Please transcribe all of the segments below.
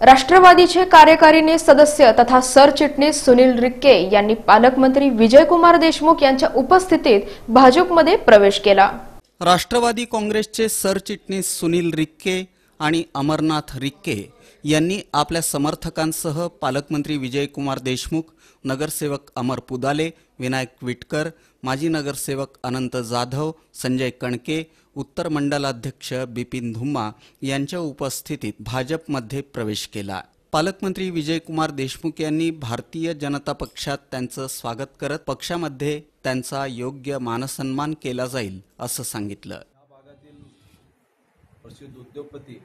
राष्ट्रवादीचे कार्यकारिणी सदस्य तथा सरचिटणीस सुनील रिक्के यांनी पालकमंत्री विजयकुमार देशमुख यांच्या उपस्थितीत भाजपमध्ये प्रवेश केला. राष्ट्रवादी काँग्रेसचे सरचिटणीस सुनील रिक्के आणि अमरनाथ रिक्के यांनी आपल्या समर्थकांसह पालकमंत्री विजयकुमार देशमुख नगरसेवक अमर पुदाले विनायक विटकर माजी नगरसेवक अनंत जाधव संजय कणके उत्तर मंडलाध्यक्ष बिपिन धुम्मा यांच्या उपस्थितीत भाजपमध्ये प्रवेश केला. पालकमंत्री विजयकुमार देशमुख यांनी भारतीय जनता पक्षात त्यांचं स्वागत करत पक्षामध्ये त्यांचा योग्य मानसन्मान केला जाईल असं सांगितलं. प्रसिद्ध उद्योगपती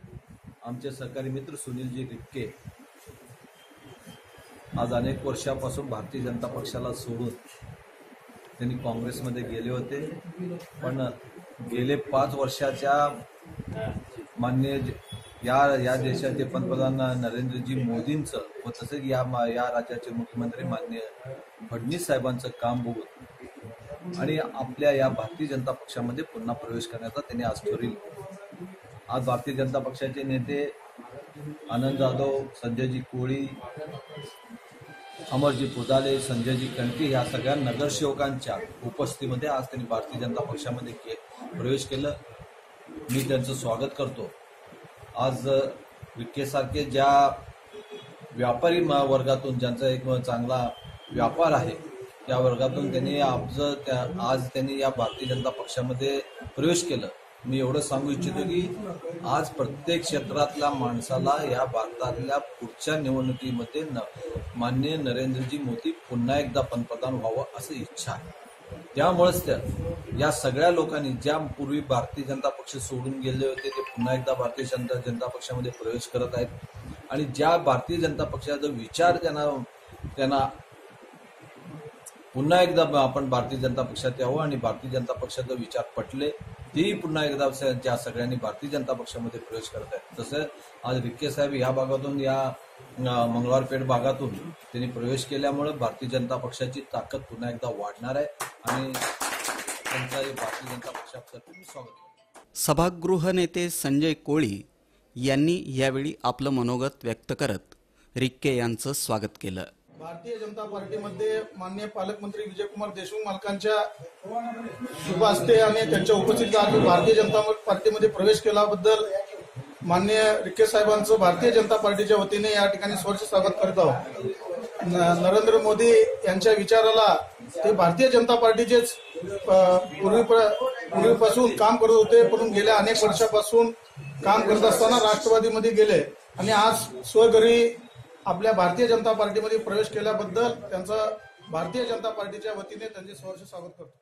आमचे सहकारी मित्र सुनीलजी रिपके आज अनेक वर्षापासून भारतीय जनता पक्षाला सोडून त्यांनी काँग्रेसमध्ये गेले होते. पण गेले पाच वर्षाच्या मान्य या या देशाचे पंतप्रधान नरेंद्रजी मोदींचं व तसेच या मा- या राज्याचे मुख्यमंत्री मान्य फडणवीस साहेबांचं काम बघून आणि आपल्या या भारतीय जनता पक्षामध्ये पुन्हा प्रवेश करण्याचा त्यांनी आज ठरविलं. आज भारतीय जनता पक्षाचे नेते आनंद जाधव संजयजी कोळी अमरजी पुजाले संजयजी कणके या सगळ्या नगरसेवकांच्या उपस्थितीमध्ये आज त्यांनी भारतीय जनता पक्षामध्ये के प्रवेश केलं. मी त्यांचं स्वागत करतो. आज विकेसारखे ज्या व्यापारी म- वर्गातून ज्यांचा एक चांगला व्यापार आहे त्या वर्गातून त्यांनी आज त्या आज त्यांनी या भारतीय जनता पक्षामध्ये प्रवेश केलं. मी एवढं सांगू इच्छितो की आज प्रत्येक क्षेत्रातल्या माणसाला या भारतातल्या पुढच्या निवडणुकीमध्ये न मान्य नरेंद्रजी मोदी पुन्हा एकदा पंतप्रधान व्हावं असं इच्छा आहे. त्यामुळेच त्या या सगळ्या लोकांनी ज्या पूर्वी भारतीय जनता पक्ष सोडून गेले होते ते पुन्हा एकदा भारतीय जनता जनता पक्षामध्ये प्रवेश करत आहेत. आणि ज्या भारतीय जनता पक्षाचा विचार त्यांना त्यांना पुन्हा एकदा आपण भारतीय जनता पक्षात यावं आणि भारतीय जनता पक्षाचे विचार पटले तेही पुन्हा एकदा ज्या सगळ्यांनी भारतीय जनता पक्षामध्ये प्रवेश करत आहेत तसं आज रिक्के साहेब या भागातून या मंगळवारपेठ भागातून त्यांनी प्रवेश केल्यामुळे भारतीय जनता पक्षाची ताकद पुन्हा एकदा वाढणार आहे आणि त्यांचा भारतीय जनता पक्षातर्फे मी स्वागत सभागृह नेते संजय कोळी यांनी यावेळी आपलं मनोगत व्यक्त करत रिक्के यांचं स्वागत केलं. भारतीय जनता पार्टीमध्ये माननीय पालकमंत्री विजयकुमार देशमुख मालकांच्या शुभ हस्ते आणि त्यांच्या उपस्थितीत आम्ही भारतीय जनता पार्टीमध्ये प्रवेश केल्याबद्दल माननीय रिक्के साहेबांचं भारतीय जनता पार्टीच्या वतीने या ठिकाणी स्वच्छ स्वागत करत आहोत. न- नरेंद्र मोदी यांच्या विचाराला ते भारतीय जनता पार्टीचेच पूर्वी पूर्वीपासून काम करत होते पण गेल्या अनेक वर्षापासून काम करत असताना राष्ट्रवादीमध्ये गेले आणि आज स्वघरी आपल्या भारतीय जनता पार्टीमध्ये प्रवेश केल्याबद्दल त्यांचं भारतीय जनता पार्टीच्या वतीने त्यांचे सहर्ष स्वागत करतो.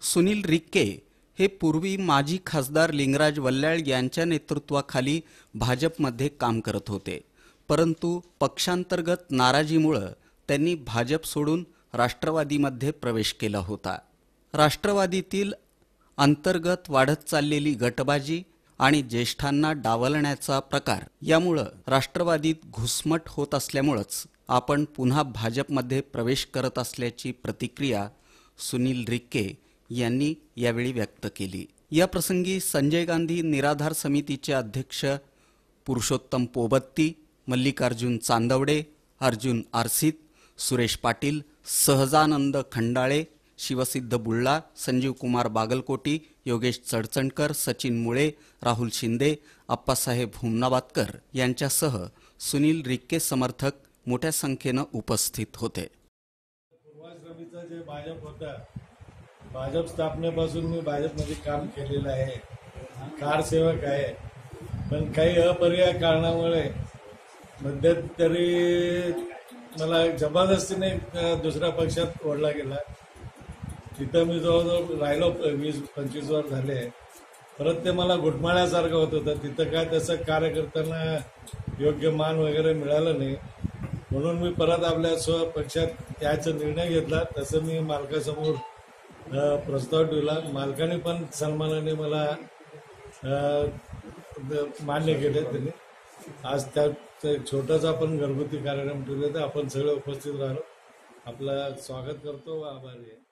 सुनील रिक्के हे पूर्वी माजी खासदार लिंगराज वल्ल्याळ यांच्या नेतृत्वाखाली भाजपमध्ये काम करत होते. परंतु पक्षांतर्गत नाराजीमुळं त्यांनी भाजप सोडून राष्ट्रवादीमध्ये प्रवेश केला होता. राष्ट्रवादीतील अंतर्गत वाढत चाललेली गटबाजी आणि ज्येष्ठांना डावलण्याचा प्रकार. यामुळं राष्ट्रवादीत घुसमट होत असल्यामुळंच आपण पुन्हा भाजपमध्ये प्रवेश करत असल्याची प्रतिक्रिया सुनील रिक्के यांनी यावेळी व्यक्त केली. या प्रसंगी संजय गांधी निराधार समितीचे अध्यक्ष पुरुषोत्तम पोबत्ती मल्लिकार्जुन चांदवडे अर्जुन आरसीत सुरेश पाटील सहजानंद खंडाळे शिवसिद्ध बुल्ला संजीव कुमार बागलकोटी योगेश चडचणकर सचिन मुळे राहुल शिंदे अप्पासाहेब हुमनाबादकर यांच्यासह सुनील रिक्के समर्थक मोठ्या संख्येनं उपस्थित होते. जे भाजप होतं भाजप स्थापनेपासून मी भाजपमध्ये काम केलेलं आहे. कारसेवक आहे. पण काही अपर्याय कारणामुळे मध्यंतरी मला जबरदस्तीने दुसऱ्या पक्षात ओढला गेला. तिथं मी जवळजवळ राहिलो वीस पंचवीस वर्ष झाले. परत ते मला घुटमाळ्यासारखं होत होतं. तिथं काय तसं कार्यकर्त्यांना योग्य मान वगैरे मिळालं नाही. म्हणून मी परत आपल्या स्व पक्षात याचा निर्णय घेतला. तसं मी मालकासमोर प्रस्ताव ठेवला. मालकाने पण सन्मानाने मला द- मान्य केले त्यांनी. आज त्यात छोटासा आपण घरगुती कार्यक्रम ठेवले तर आपण सगळे उपस्थित राहिलो. आपलं स्वागत करतो आभारी आहे.